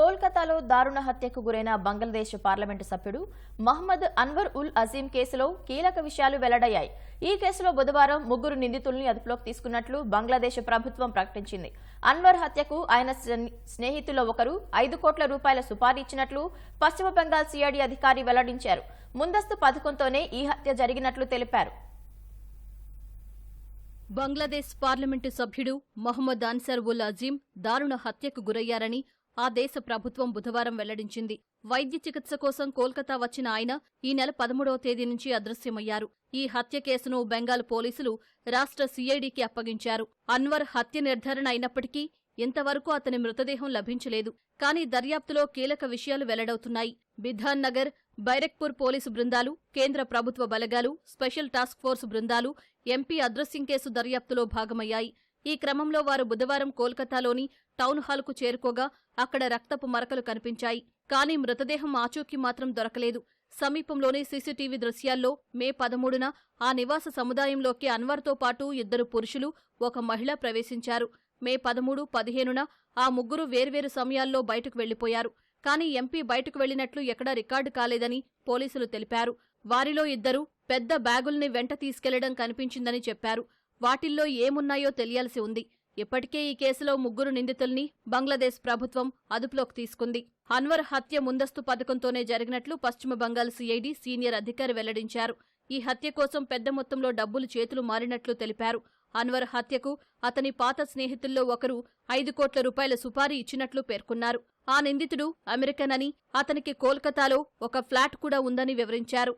కోల్కతాలో దారుణ హత్యకు గురైన బంగ్లాదేశ్ పార్లమెంటు సభ్యుడు మహ్మద్ అన్వర్ ఉల్ అజీం కేసులో కీలక విషయాలు వెల్లడయ్యాయి. ఈ కేసులో బుధవారం ముగ్గురు నిందితుల్ని అదుపులోకి తీసుకున్నట్లు బంగ్లాదేశ్ ప్రభుత్వం ప్రకటించింది. అన్వర్ హత్యకు ఆయన స్నేహితుల్లో ఒకరు ఐదు కోట్ల రూపాయల సుపారీ ఇచ్చినట్లు పశ్చిమ బెంగాల్ సిఐడి అధికారి వెల్లడించారు. ముందస్తు పథకంతోనే ఈ హత్య జరిగినట్లు తెలిపారు. బంగ్లాదేశ్ పార్లమెంటు సభ్యుడు మహమ్మద్ అన్సర్ ఉల్ అజీం దారుణ హత్యకు గురయ్యారని ఆ దేశ ప్రభుత్వం బుధవారం వెల్లడించింది. వైద్య చికిత్స కోసం కోల్కతా వచ్చిన ఆయన ఈ నెల పదమూడవ తేదీ నుంచి అదృశ్యమయ్యారు. ఈ హత్య కేసును బెంగాల్ పోలీసులు రాష్ట్ర సీఐడీకి అప్పగించారు. అన్వర్ హత్య నిర్ధారణ అయినప్పటికీ ఇంతవరకు అతని మృతదేహం లభించలేదు. కానీ దర్యాప్తులో కీలక విషయాలు వెల్లడవుతున్నాయి. బిధాన్ నగర్ బైరక్పూర్ పోలీసు బృందాలు కేంద్ర ప్రభుత్వ బలగాలు స్పెషల్ టాస్క్ ఫోర్స్ బృందాలు ఎంపీ అదృశ్యం కేసు దర్యాప్తులో భాగమయ్యాయి. ఈ క్రమంలో వారు బుధవారం కోల్కతాలోని టౌన్ హాల్కు చేరుకోగా అక్కడ రక్తపు మరకలు కనిపించాయి. కానీ మృతదేహం ఆచూకీ మాత్రం దొరకలేదు. సమీపంలోని సీసీటీవీ దృశ్యాల్లో మే పదమూడున ఆ నివాస సముదాయంలోకి అన్వర్తో పాటు ఇద్దరు పురుషులు ఒక మహిళ ప్రవేశించారు. మే పదమూడు పదిహేనున ఆ ముగ్గురు వేర్వేరు సమయాల్లో బయటకు వెళ్ళిపోయారు కానీ ఎంపీ బయటకు వెళ్ళినట్లు ఎక్కడా రికార్డు కాలేదని పోలీసులు తెలిపారు. వారిలో ఇద్దరు పెద్ద బ్యాగుల్ని వెంట తీసుకెళ్ళడం కనిపించిందని చెప్పారు. వాటిల్లో ఏమున్నాయో తెలియాల్సి ఉంది. ఇప్పటికే ఈ కేసులో ముగ్గురు నిందితుల్ని బంగ్లాదేశ్ ప్రభుత్వం అదుపులోకి తీసుకుంది. అన్వర్ హత్య ముందస్తు పథకంతోనే జరిగినట్లు పశ్చిమ బంగాల్ సీఐడి సీనియర్ అధికారి వెల్లడించారు. ఈ హత్య కోసం పెద్ద మొత్తంలో డబ్బులు చేతులు మారినట్లు తెలిపారు. అన్వర్ హత్యకు అతని పాత స్నేహితుల్లో ఒకరు ఐదు కోట్ల రూపాయల సుపారీ ఇచ్చినట్లు పేర్కొన్నారు. ఆ నిందితుడు అమెరికన్ అని అతనికి కోల్కతాలో ఒక ఫ్లాట్ కూడా ఉందని వివరించారు.